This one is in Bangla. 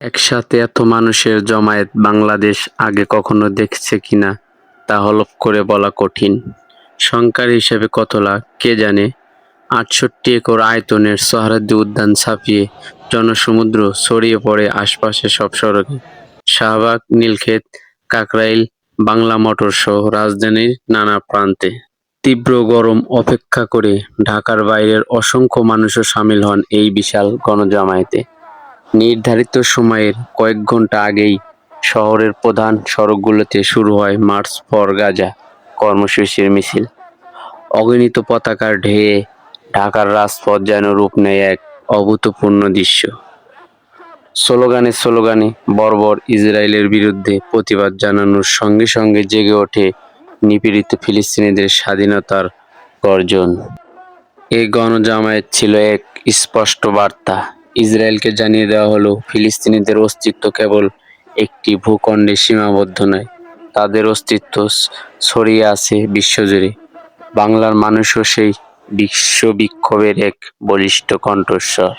একসাথে এত মানুষের জমায়েত বাংলাদেশ আগে কখনো দেখেছে কিনা, তা হলফ করে বলা কঠিন। সংখ্যার হিসেবে কত লাখ কে জানে? আটষট্টি একর আয়তনের সোহরাওয়ার্দী উদ্যান ছাপিয়ে জনসমুদ্র ছড়িয়ে পড়ে আশপাশে সব সড়কে। শাহবাগ, নীলক্ষেত, কাকরাইল, বাংলা মোটর সহ রাজধানীর নানা প্রান্তে। তীব্র গরম অপেক্ষা করে ঢাকার বাইরের অসংখ্য মানুষও সামিল হন এই বিশাল গণজামায়াতে। নির্ধারিত সময়ের কয়েক ঘণ্টা আগেই শহরের প্রধান সড়কগুলোতে শুরু হয় মার্চ ফর গাজা কর্মসূচির মিছিল। অগণিত পতাকার ঢেয়ে ঢাকার রাজপথ যেন রূপ নেয় এক অভূতপূর্ণ দৃশ্য। স্লোগানে স্লোগানে বর্বর ইসরায়েলের বিরুদ্ধে প্রতিবাদ জানানোর সঙ্গে সঙ্গে জেগে ওঠে নিপীড়িত ফিলিস্তিনিদের স্বাধীনতার গর্জন। এই গণজামায়াত ছিল এক স্পষ্ট বার্তা। ইসরায়েলকে জানিয়ে দেওয়া হলো, ফিলিস্তিনিদের অস্তিত্ব কেবল একটি ভূখণ্ডে সীমাবদ্ধ নয়, তাদের অস্তিত্ব ছড়িয়ে আছে বিশ্বজুড়ে। বাংলার মানুষও সেই বিশ্ববিক্ষোভের এক বলিষ্ঠ কণ্ঠস্বর।